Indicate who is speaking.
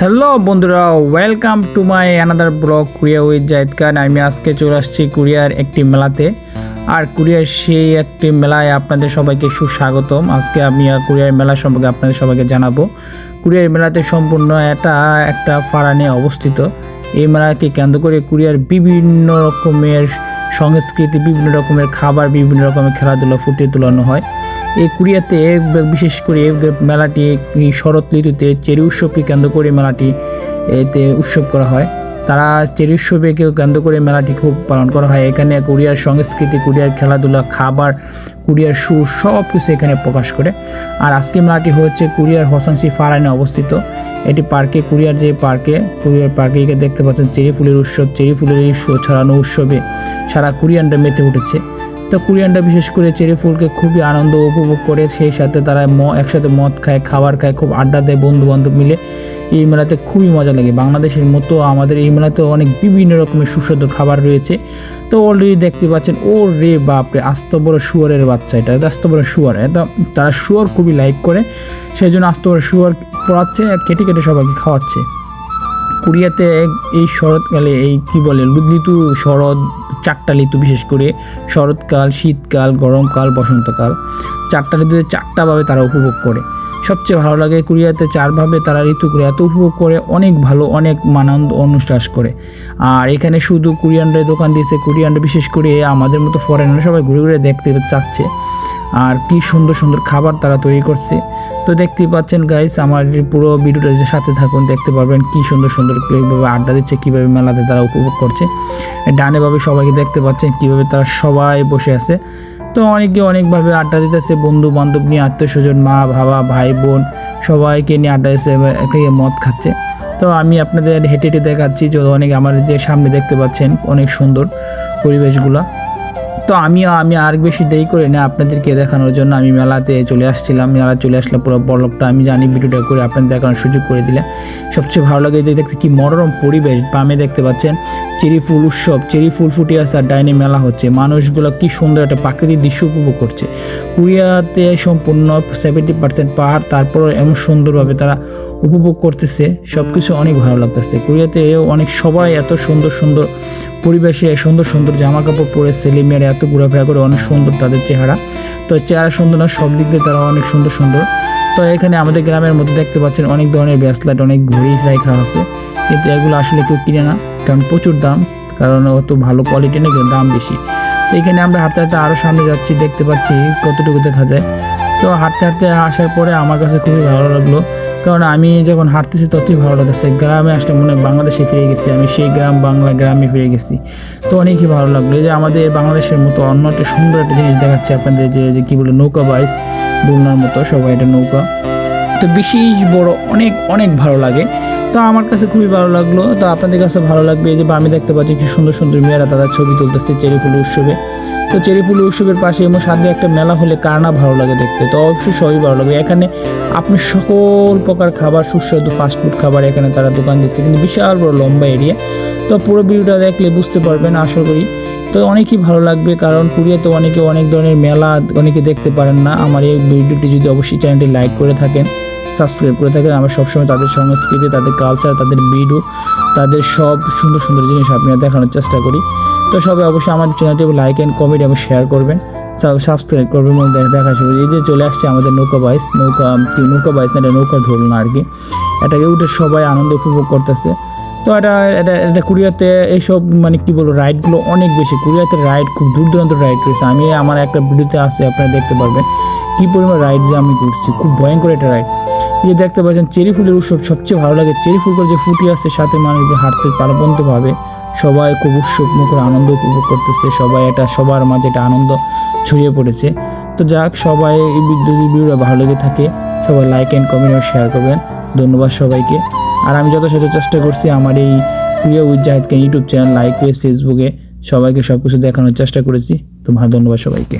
Speaker 1: Hello বন্ধুরা welcome to my another blog Korea with Zahid Khan আমি আজকে চলে আসছি কুরিয়ার একটি মেলাতে। আর কুরিয়ার সেই একটি মেলায় আপনাদের সবাইকে সুস্বাগতম। আজকে আমি কুরিয়ার মেলা সম্পর্কে আপনাদের সবাইকে জানাব। কুরিয়ার মেলাতে সম্পূর্ণ এটা একটা ফারানে অবস্থিত। এই মেলাকে কেন্দ্র করে কুরিয়ার বিভিন্ন রকমের সংস্কৃতি, বিভিন্ন রকমের খাবার, বিভিন্ন রকমের খেলাধুলা ফুটিয়ে তোলানো হয়। এই কুরিয়াতে বিশেষ করে মেলাটি শরৎ ঋতুতে চেরি উৎসবকে কেন্দ্র করে মেলাটি এতে উৎসব করা হয়। তারা চেরি উৎসবকে কেন্দ্র করে মেলাটি খুব পালন করা হয়। এখানে কুরিয়ার সংস্কৃতি কুরিয়ার খেলাধুলা, খাবার কুরিয়ার সুর সব কিছু এখানে প্রকাশ করে। আর আজকে মেলাটি হচ্ছে কুরিয়ার হসাংসি ফারানে অবস্থিত। এটি পার্কে কুরিয়ার যে পার্কে কুরিয়ার পার্কে দেখতে পাচ্ছেন চেরি ফুলের উৎসব। চেরি ফুলের ছড়ানো উৎসবে সারা কুরিয়ানরা মেতে উঠেছে। তো কুরিয়ানরা বিশেষ করে চেরি ফুলকে খুবই আনন্দ উপভোগ করে, সেই সাথে তারা ম, একসাথে মদ খায়, খাবার খায়, খুব আড্ডা দেয় বন্ধু বান্ধব মিলে। এই মেলাতে খুবই মজা লাগে। বাংলাদেশের মতো আমাদের এই মেলাতে অনেক বিভিন্ন রকমের সুস্বাদু খাবার রয়েছে। তো অলরেডি দেখতে পাচ্ছেন ও রে বাপরে, আস্ত বড় শুয়ারের বাচ্চা এটা আস্ত বড় শুয়ার। এটা তারা শুয়ার খুবই লাইক করে, সেই জন্য আস্ত বড় শুয়ার পড়াচ্ছে, আর কেটে কেটে সবাইকে খাওয়াচ্ছে। কোরিয়াতে এই শরৎকালে এই কি বলে ঋতু শরৎ চারটা ঋতু, বিশেষ করে শরৎকাল, শীতকাল, গরমকাল, বসন্তকাল। চারটা ঋতুতে চারটাভাবে তারা উপভোগ করে। সবচেয়ে ভালো লাগে কোরিয়াতে চারভাবে তারা ঋতু এত উপভোগ করে, অনেক ভালো, অনেক মানন্দ অনুষ্ঠাস করে। আর এখানে শুধু কোরিয়ানরা দোকান দিয়েছে, কোরিয়ানরা বিশেষ করে আমাদের মতো ফরেনার সবাই ঘুরে ঘুরে দেখতে চাচ্ছে। আর কি সুন্দর সুন্দর খাবার তারা তৈরি করছে। তো দেখতেই পাচ্ছেন গাইস আমার পুরো ভিডিওটা সাথে থাকুন, দেখতে পারবেন কি সুন্দর সুন্দর কীভাবে আড্ডা দিচ্ছে, কীভাবে মেলাতে তারা উপভোগ করছে। ডানেভাবে সবাইকে দেখতে পাচ্ছেন কীভাবে তারা সবাই বসে আছে। তো অনেকে অনেকভাবে আড্ডা দিতেছে বন্ধু বান্ধব নিয়ে আত্মীয় স্বজন মা, বাবা, ভাই, বোন, সবাইকে নিয়ে আড্ডা দিচ্ছে মদ খাচ্ছে। তো আমি আপনাদের হেঁটে হেঁটে দেখাচ্ছি যে অনেক আমার যে সামনে দেখতে পাচ্ছেন, অনেক সুন্দর পরিবেশগুলো। তো আমি আমি আর বেশি দেরি করে না আপনাদেরকে দেখানোর জন্য। আমি মেলাতে চলে আসছিলাম মেলা চলে আসলে পুরো বলকটা আমি জানি ভিডিওটা করে আপনাদের দেখানোর সুযোগ করে দিলে সবচেয়ে ভালো লাগে যে দেখতে কি মনোরম পরিবেশ বামে দেখতে পাচ্ছেন, চেরি ফুল উৎসব, চেরি ফুল ফুটে আসে আর ডাইনে মেলা হচ্ছে। মানুষগুলো কি সুন্দর একটা প্রাকৃতিক দৃশ্য উপভোগ করছে। কুরিয়াতে সম্পূর্ণ সেভেন্টি পার্সেন্ট পাহাড় তারপর এমন সুন্দরভাবে তারা উপভোগ করতেছে সব কিছু অনেক ভালো লাগতেছে। কোরিয়াতে অনেক সবাই এত সুন্দর সুন্দর পরিবেশে সুন্দর সুন্দর জামা কাপড় পরে ছেলে মেয়েরা এত ঘোরাফেরা করে অনেক সুন্দর তাদের চেহারা। তো চেহারা সুন্দর না, সব দিক দিয়ে তারা অনেক সুন্দর সুন্দর। তো এখানে আমাদের গ্রামের মধ্যে দেখতে পাচ্ছেন অনেক ধরনের ব্যাসলাইট অনেক ঘড়ি রাখা আছে। কিন্তু এগুলো আসলে কেউ কিনে না, কারণ প্রচুর দাম, কারণ অত ভালো কোয়ালিটি নেই, দাম বেশি। তো এখানে আমরা হাঁটতে হাঁটতে আরও সামনে যাচ্ছি, দেখতে পাচ্ছি কতটুকু দেখা যায়। তো হাঁটতে হাঁটতে আসার পরে আমার কাছে খুবই ভালো লাগল কারণ আমি যখন হাঁটতেছি ততই ভালো লাগতেছে। গ্রামে আসলে মনে হয় বাংলাদেশে ফিরে গেছি, আমি সেই গ্রাম বাংলা গ্রামে ফিরে গেছি। তো অনেকই ভালো লাগল। যে আমাদের বাংলাদেশের মতো অন্য একটা সুন্দর একটা জিনিস দেখাচ্ছে আপনাদের যে যে কী বলে, নৌকা বাইস দোলনার মতো, সবাই এটা নৌকা। তো বিশেষ বড় অনেক অনেক ভালো লাগে। তো আমার কাছে খুবই ভালো লাগল। তো আপনাদের কাছে ভালো লাগবে এই যে আমি দেখতে পাচ্ছি কি সুন্দর সুন্দর মেয়েরা তারা ছবি তুলতেছে চেরি ফুল উৎসবে। তো চেরি ফুল উৎসবের পাশে এবং সাথে একটা মেলা হলে কার না ভালো লাগে দেখতে? তো অবশ্যই সবই ভালো লাগে এখানে আপনি সকল প্রকার খাবার, সুস্বাদু ফাস্টফুড খাবার এখানে তারা দোকান দিচ্ছে। কিন্তু বিশাল বড় লম্বা এরিয়া তো পুরো ভিডিওটা দেখলে বুঝতে পারবেন, আশা করি। তো অনেকই ভালো লাগবে, কারণ কুরিয়াতে অনেকে অনেক ধরনের মেলা অনেকে দেখতে পারেন না। আমার এই ভিডিওটি যদি অবশ্যই চ্যানেলটি লাইক করে থাকেন। সাবস্ক্রাইব করে থাকেন। আমরা সবসময় তাদের সংস্কৃতি, তাদের কালচার তাদের ভিডিও তাদের সব সুন্দর সুন্দর জিনিস আপনারা দেখানোর চেষ্টা করি। তো সবাই অবশ্যই আমার চ্যানেলটি লাইক অ্যান্ড কমেন্ট এবং শেয়ার করবেন। সাবস্ক্রাইব করবেন এবং দেখা শুরু এই যে চলে আসছে আমাদের নৌকা বাইস নৌকা নৌকা বাইস না, এটা নৌকা ধরুন আর কি। এটাকে উঠে সবাই আনন্দ উপভোগ করতেছে। তো এটা এটা এটা কুরিয়াতে এইসব মানে কী বলব রাইডগুলো অনেক বেশি। কুরিয়াতে রাইড খুব দূর দূরান্ত রাইড রয়েছে। আমি আমার একটা ভিডিওতে আছে, আপনারা দেখতে পারবেন। কী পরিমাণ রাইড যে আমি করছি খুব ভয়ঙ্কর একটা রাইড যে দেখতে পাচ্ছেন চেরি ফুলের উৎসব সবচেয়ে ভালো লাগে। চেরি ফুল যে ফুটি আসছে, সাথে মানুষ হাঁটতে পারবন্তভাবে সবাই খুব উৎসব মুখর আনন্দ উপভোগ করতেছে, সবাই এটা সবার মাঝে এটা আনন্দ ছড়িয়ে পড়েছে। তো যাক, সবাই এই যদি ভিডিওটা ভালো লেগে থাকে, সবাই লাইক অ্যান্ড কমেন্ট এবং শেয়ার করবেন। ধন্যবাদ সবাইকে। আর আমি যথাযথ চেষ্টা করছি আমার এই প্রিয় উইথ জাহিদকে ইউটিউব চ্যানেল লাইক পেজ ফেসবুকে সবাইকে সব কিছু দেখানোর চেষ্টা করেছি। তো ভালো ধন্যবাদ সবাইকে।